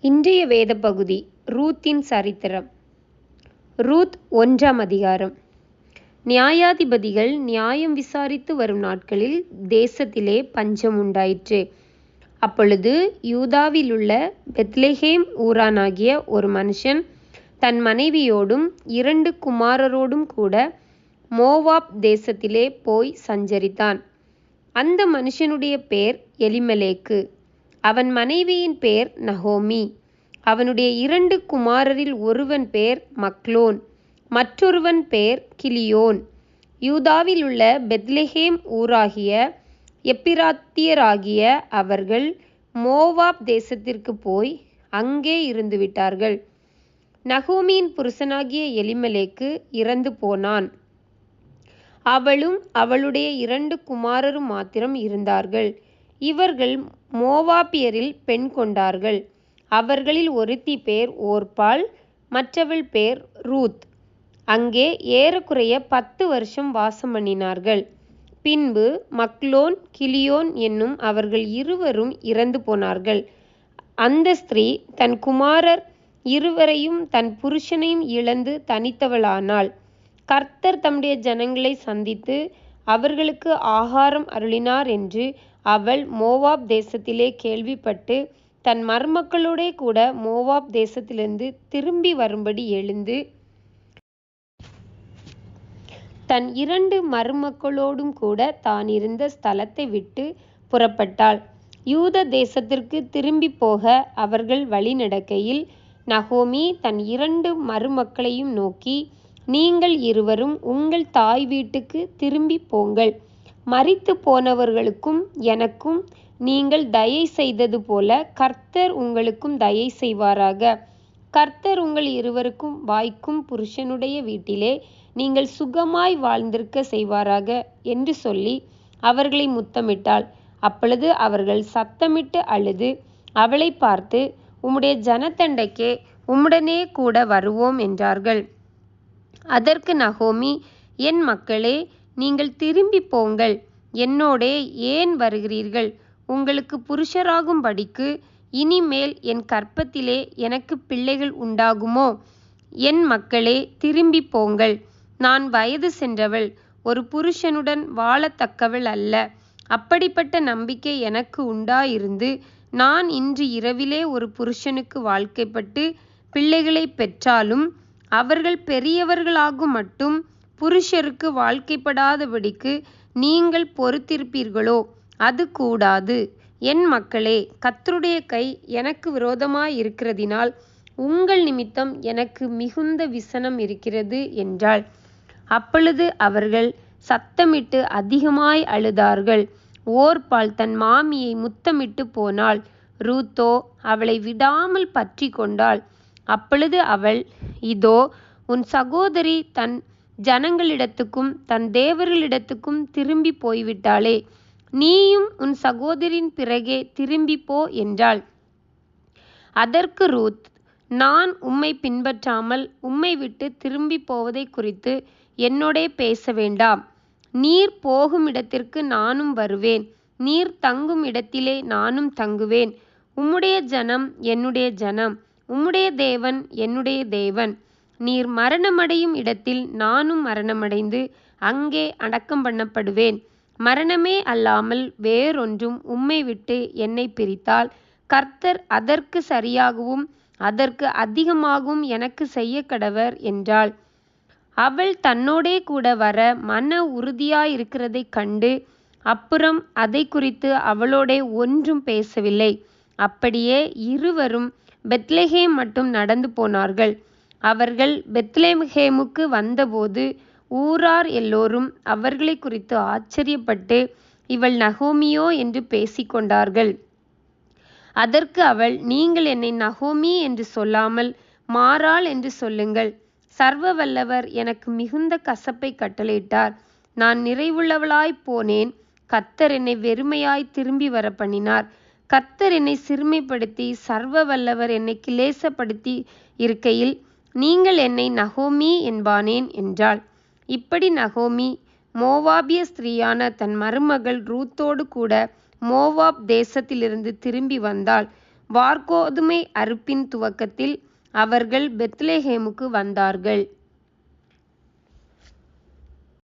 இன்றைய வேத பகுதி ரூத்தின் சரித்திரம். ரூத் ஒன்றாம் அதிகாரம். நியாயாதிபதிகள் நியாயம் விசாரித்து வரும் நாட்களில் தேசத்திலே பஞ்சம் உண்டாயிற்று. அப்பொழுது யூதாவிலுள்ள பெத்லெஹேம் ஊரானாகிய ஒரு மனுஷன் தன் மனைவியோடும் இரண்டு குமாரரோடும் கூட மோவாப் தேசத்திலே போய் சஞ்சரித்தான். அந்த மனுஷனுடைய பேர் எலிமலேக்கு. அவன் மனைவியின் பேர் நகோமி. அவனுடைய இரண்டு குமாரரில் ஒருவன் பேர் மக்லோன் மற்றொருவன் பேர் கிலியோன். யூதாவில் உள்ள பெத்லெஹேம் ஊராகிய எப்பிராத்தியராகிய அவர்கள் மோவாப் தேசத்திற்கு போய் அங்கே இருந்து விட்டார்கள் நகோமியின் புருஷனாகிய எலிமலேக்கு இறந்து போனான். அவளும் அவளுடைய இரண்டு குமாரரும் மாத்திரம் இருந்தார்கள். இவர்கள் மோவாபியரில் பெண் கொண்டார்கள். அவர்களில் ஒருத்தி பேர் ஓர்பால் மற்றவள் பேர் ரூத். அங்கே ஏறக்குறைய பத்து வருஷம் வாசம் பண்ணினார்கள். பின்பு மக்லோன் கிளியோன் என்னும் அவர்கள் இருவரும் இறந்து போனார்கள். அந்த ஸ்திரீ தன் குமாரர் இருவரையும் தன் புருஷனையும் இழந்து தனித்தவளானாள். கர்த்தர் தம்முடைய ஜனங்களை சந்தித்து அவர்களுக்கு ஆகாரம் அருளினார் என்று அவள் மோவாப் தேசத்திலே கேள்விப்பட்டு தன் மருமக்களோடே கூட மோவாப் தேசத்திலிருந்து திரும்பி வரும்படி எழுந்து தன் இரண்டு மருமக்களோடும் கூட தான் இருந்த ஸ்தலத்தை விட்டு புறப்பட்டாள். யூத தேசத்திற்கு திரும்பி போக அவர்கள் வழிநடக்கையில் நகோமி தன் இரண்டு மருமக்களையும் நோக்கி நீங்கள் இருவரும் உங்கள் தாய் வீட்டுக்கு திரும்பி போங்கள். மறித்து போனவர்களுக்கும் எனக்கும் நீங்கள் தயை செய்தது போல கர்த்தர் உங்களுக்கும் தயை செய்வாராக. கர்த்தர் உங்கள் இருவருக்கும் வாய்க்கும் புருஷனுடைய வீட்டிலே நீங்கள் சுகமாய் வாழ்ந்திருக்க செய்வாராக என்று சொல்லி அவர்களை முத்தமிட்டாள். அப்பொழுது அவர்கள் சத்தமிட்டு அழுது அவளை பார்த்து உம்முடைய ஜனத்தண்டைக்கே உம்முடனே கூட வருவோம் என்றார்கள். அதற்கு நகோமி என் மக்களே நீங்கள் திரும்பி போங்கள். என்னோடே ஏன் வருகிறீர்கள்? உங்களுக்கு புருஷராகும்படிக்கு இனிமேல் என் கற்பத்திலே எனக்கு பிள்ளைகள் உண்டாகுமோ? என் மக்களே திரும்பி போங்கள். நான் வயது சென்றவள் ஒரு புருஷனுடன் வாழத்தக்கவள் அல்ல. அப்படிப்பட்ட நம்பிக்கை எனக்கு உண்டாயிருந்து நான் இன்று இரவிலே ஒரு புருஷனுக்கு வாழ்க்கைப்பட்டு பிள்ளைகளை பெற்றாலும் அவர்கள் பெரியவர்களாகும் மட்டும் புருஷருக்கு வாழ்க்கைப்படாதபடிக்கு நீங்கள் பொறுத்திருப்பீர்களோ? அது கூடாது. என் மக்களே கத்தருடைய கை எனக்கு விரோதமாயிருக்கிறதினால் உங்கள் நிமித்தம் எனக்கு மிகுந்த விசனம் இருக்கிறது என்றாள். அப்பொழுது அவர்கள் சத்தமிட்டு அதிகமாய் அழுதார்கள். ஓர்பால் தன் மாமியை முத்தமிட்டு போனாள். ரூத்தோ அவளை விடாமல் பற்றி கொண்டாள். அப்பொழுது அவள் இதோ உன் சகோதரி தன் ஜனங்களிடத்துக்கும் தன் தேவர்களிடத்துக்கும் திரும்பி போய்விட்டாளே. நீயும் உன் சகோதரின் பிறகே திரும்பி போ என்றாள். அதற்கு ரூத் நான் உம்மை பின்பற்றாமல் உம்மை விட்டு திரும்பி போவதை குறித்து என்னோடே பேச வேண்டாம். நீர் போகும் இடத்திற்கு நானும் வருவேன். நீர் தங்கும் இடத்திலே நானும் தங்குவேன். உம்முடைய ஜனம் என்னுடைய ஜனம். உம்முடைய தேவன் என்னுடைய தேவன். நீர் மரணமடையும் இடத்தில் நானும் மரணமடைந்து அங்கே அடக்கம் பண்ணப்படுவேன். மரணமே அல்லாமல் வேறொன்றும் உம்மை விட்டு என்னை பிரித்தால் கர்த்தர் அதற்கு சரியாகவும் அதற்கு அதிகமாகவும் எனக்கு செய்ய கடவர் என்றாள். அவள் தன்னோடே கூட வர மன உறுதியாயிருக்கிறதை கண்டு அப்புறம் அதை குறித்து அவளோடே ஒன்றும் பேசவில்லை. அப்படியே இருவரும் பெத்லெஹேம் மட்டும் நடந்து போனார்கள். அவர்கள் பெத்லேஹேமுக்கு வந்தபோது ஊரார் எல்லோரும் அவர்களை குறித்து ஆச்சரியப்பட்டு இவள் நகோமியோ? என்று பேசிக்கொண்டார்கள். அதற்கு அவள் நீங்கள் என்னை நகோமி என்று சொல்லாமல் மாறாள் என்று சொல்லுங்கள். சர்வ வல்லவர் எனக்கு மிகுந்த கசப்பை கட்டளையிட்டார். நான் நிறைவுள்ளவளாய் போனேன். கத்தர் என்னை வெறுமையாய் திரும்பி வர பண்ணினார் கத்தர் என்னை சிறுமைப்படுத்தி சர்வ வல்லவர் என்னை கிளேசப்படுத்தி இருக்கையில் நீங்கள் என்னை நகோமி என்பானேன் என்றாள். இப்படி நகோமி மோவாபிய ஸ்திரீயான தன் மருமகள் ரூத்தோடு கூட மோவாப் தேசத்திலிருந்து திரும்பி வந்தாள். வாற்கோதுமை அறுப்பின் துவக்கத்தில் அவர்கள் பெத்லெகேமுக்கு வந்தார்கள்.